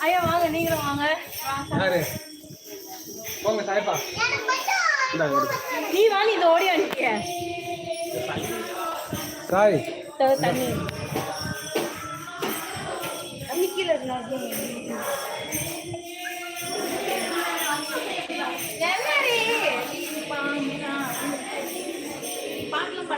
ஐயா வாங்க நீங்களும் வாங்க. யாரு? போங்க சாய்ப்பா. நீ வா நீ இந்த ஓடி அனுப்பிய சாய் தண்ணி. தண்ணி கீழே இருக்கு என்னடி? பாட்டெல்லாம்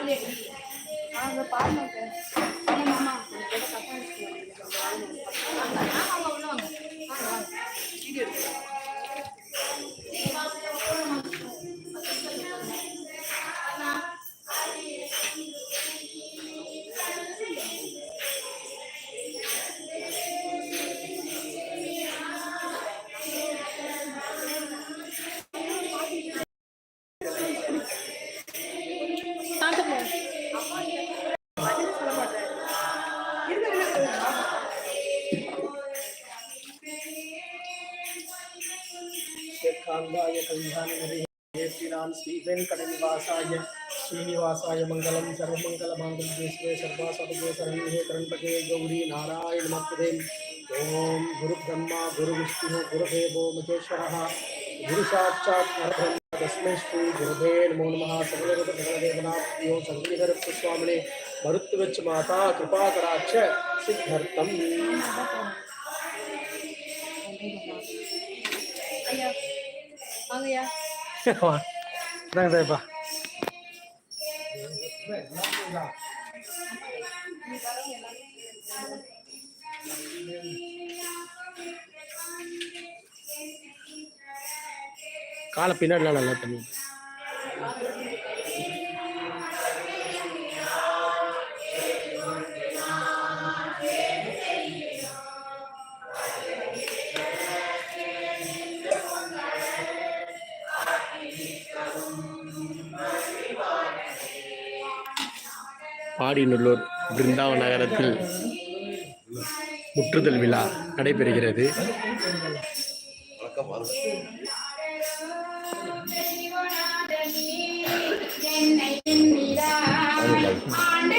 श्रीराम श्रीनिवासा मंगल सर्वंगल मंगलम सर्वमंगलमांगल्ये सर्वासपदे सर्वे त्रणपदे गौरी नारायण मत्रे ओं गुरुब्रह्मा गुरुविष्णु गुरुदेवो महेश्वर। गुरुसाक्षात् तस्में श्री गुरुदे नमो नम। सकलगुरुदेवनाभ्यो सर्वनिधरस्वामिने मरुत्वच माता कृपाकराक्ष सिद्धर्थम् Yeah. 干嘛？வாங்கய்யா இந்தாங்க சாய்ப்பா காலை பின்னாடிலாம் நல்லா தண்ணி பாடிநல்லூர் பிருந்தாவன் நகரத்தில் முற்றுதல் விழா நடைபெறுகிறது. ஆண்டு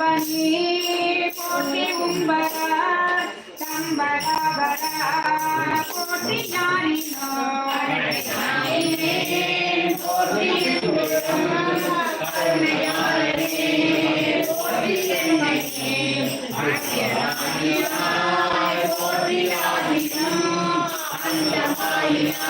உடைய பனி போற்றி உம்பரார் தம்பராபரா போற்றி ஞானினோ போற்றி பணிகனக்கு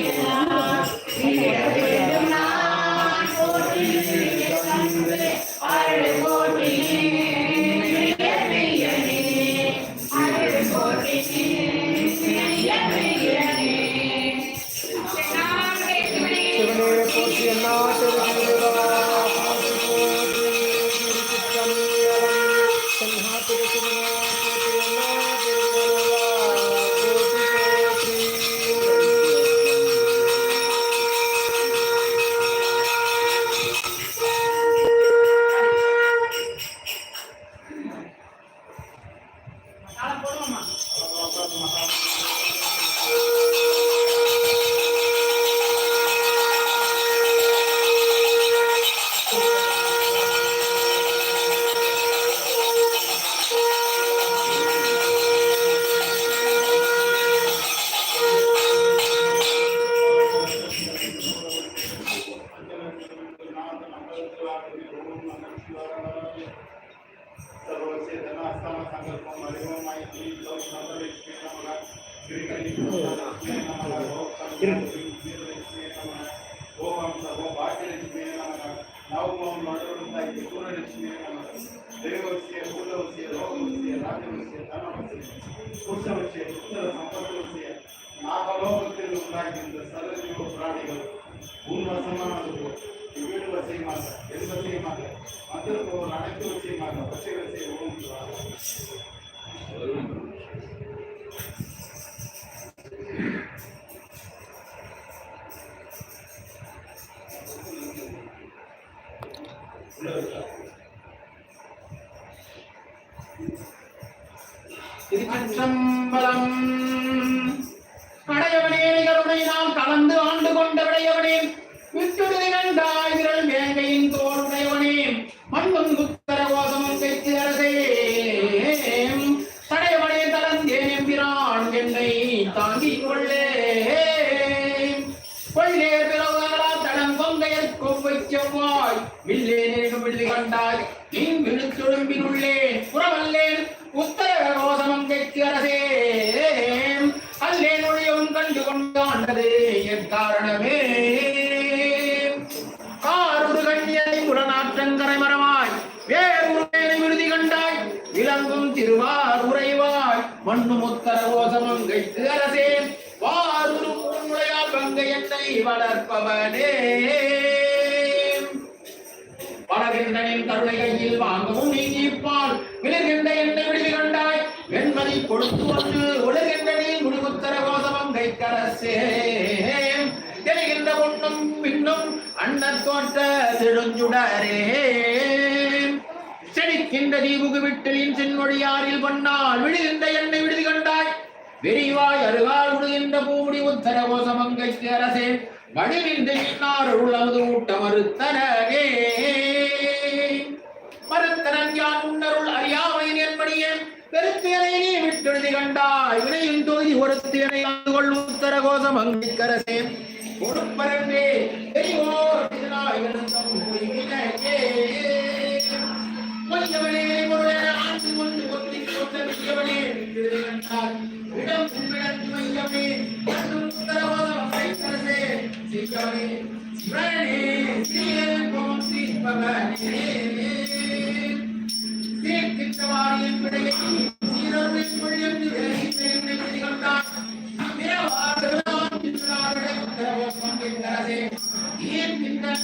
Iya, enggak. நாகலோகத்தில் உண்டாகின்ற சர்வஜீவ பிராணிகள் உன் வசமானது வீடு வசியமாக என் வசியமாக? வந்திருப்பவர் அனைத்து வசியமாக வசிய வசிய உடனாற்றங்கரை மரமாய் வேறு விருதி கண்டாய். விளங்கும் திருவார் உறைவாய். மண்ணு முத்தர ரோசமம் கைத்து அரசே வாருரு உடையால் வங்க என்னை வளர்ப்பவனே. பலகின்றனின் கருணை கையில் வாங்கவும் நீங்கிப்பால் விழுகின்ற என்னை விடுதி கண்டாய். வெண்மதி கொடுத்து வந்து உலகின்ற நீ முடிவுத்தர கோசமம் கைக்கரசே தெரிகின்ற பொண்ணும் அண்ணன் தோற்ற செடுஞ்சுடரே செழிக்கின்ற தீபுகு விட்டலின் சென்மொழியாரில் பண்ணால் விழுகின்ற எண்ணெய் விடுதி கண்டாய். விரிவாய் அருகால் விடுகின்ற பூமுடி உத்தர கோசமங்கைக்கு அரசே வடிவின்றி உள்ளது ஊட்ட மறுத்தனே மறுத்தனன் யான் உன்னருள் அறியாமையின் என்படியே. பெருத்தியனையே விட்டெழுதி கண்டாய். வினையின் தொகுதி ஒருத்தியனை ஆண்டு கொள் உத்தர கோசமங்கைக்கரசே கொடுப்பரன்றே சீர்கிட்டவாரியின் விடையை சீரொன்றின் மொழியம் விரைந்து கண்டான் பிறவாறுதான் பின்னாருடைய உத்தரவாதம் கைத்தரசே ஏன் பின்னோடு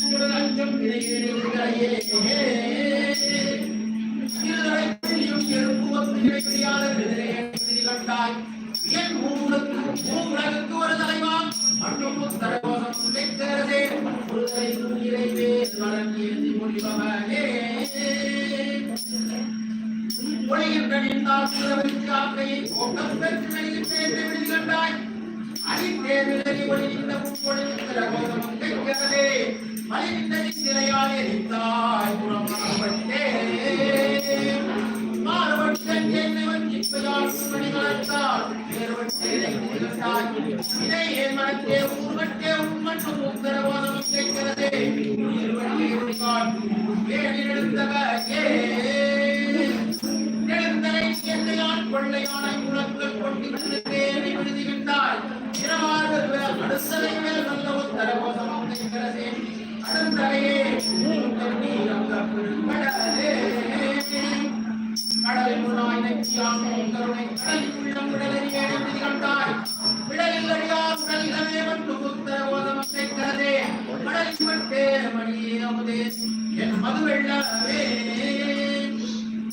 உத்தரவாதம் கேட்கிறதே இருவழியை காட்டும் குலங்கள் இரவார்கள் அடுத்தலை மேல் நல்ல உத்தரவாதம் கேட்கிறதே அடுத்தலையே பெருங்கடலே. கடலில் கருணை. கடலில் உள்ளம் விடலில் வந்து கடலில் மணியே அமுதே. என் மது வெள்ளவே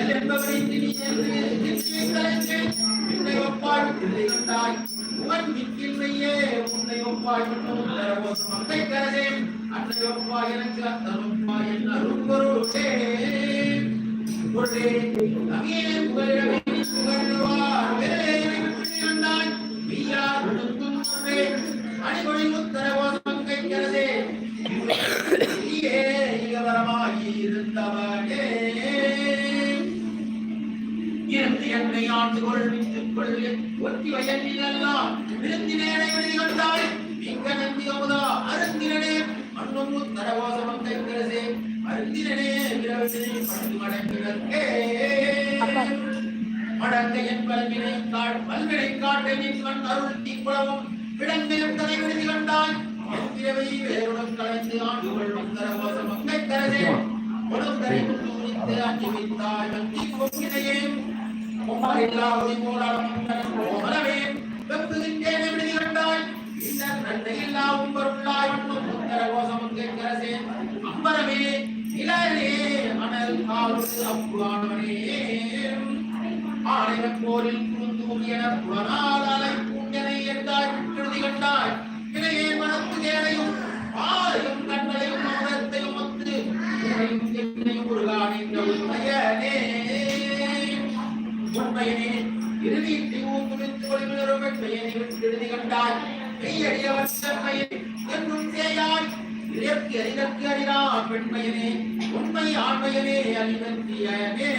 அஞ்சல் என்பவரை நீ என்று என்னை ஒப்பாய் உன் மிக்கில்லையே உன்னை அன்னை எனக்கு அந்த என் பொருளே அங்கே புகழவே புகழ்வார் ஆண்டு கொள் வித்துக் கொள் ஒத்தி வயலிலெல்லாம் விருந்தினேனை வெளிகொண்டாய் இங்க நந்தி அமுதா அருந்தினே மண்ணும் உத்தரவாசம் கைக்கிறதே அருந்தினே விரவினை பண்டு மடங்கிடற்கே மடங்க என் பல்வினை காட் பல்வினை காட்டை நின் அருள் தீக்குளவும். விடங்கையும் தலை விடுதி கண்டாய். பிறவை வேறுடன் கலைந்து ஆண்டு கொள் உத்தரவாசம் கைக்கிறதே கொடுந்தரை முட்டு உரித்து அஞ்சி வைத்தாய் வந்தி கொக்கினையே ஒவ்வொரு மூலம் ஓமலவே புலனால் அலை என்றாய் விட்டுழுதி கண்டாய் மனத்து தேவையும் ஊக்குவித்து ஒளிவிலரும் விட்டு கண்டாய் மெய்யடியவன் செம்மையை என்னும் தேயாய் இயற்கை அறிதற்கு அறினா பெண்மையனே உண்மை ஆண்மையனே அறிவற்றியனே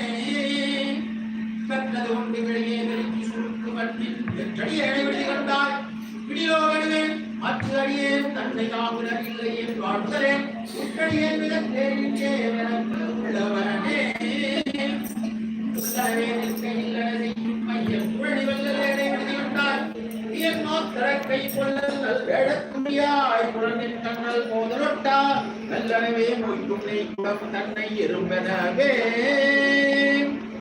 கற்றது உண்டு வெளியே நெருக்கி சுருக்கு மண்ணில் எற்றடியை விடுதி கண்டாய் கடுவேன் மற்ற அடியேன் தன்னை தாமுடன் இல்லை உற்றடியேன் விதத்தேன் உள்ளவே நிற்க என் மாத்திரை கை வேடத்துணியாய் குழந்தைன் கண்ணல் போதலொட்டா நல்லனவே மொய்க்கும் நெய் குடம் தன்னை எறும்பெனவே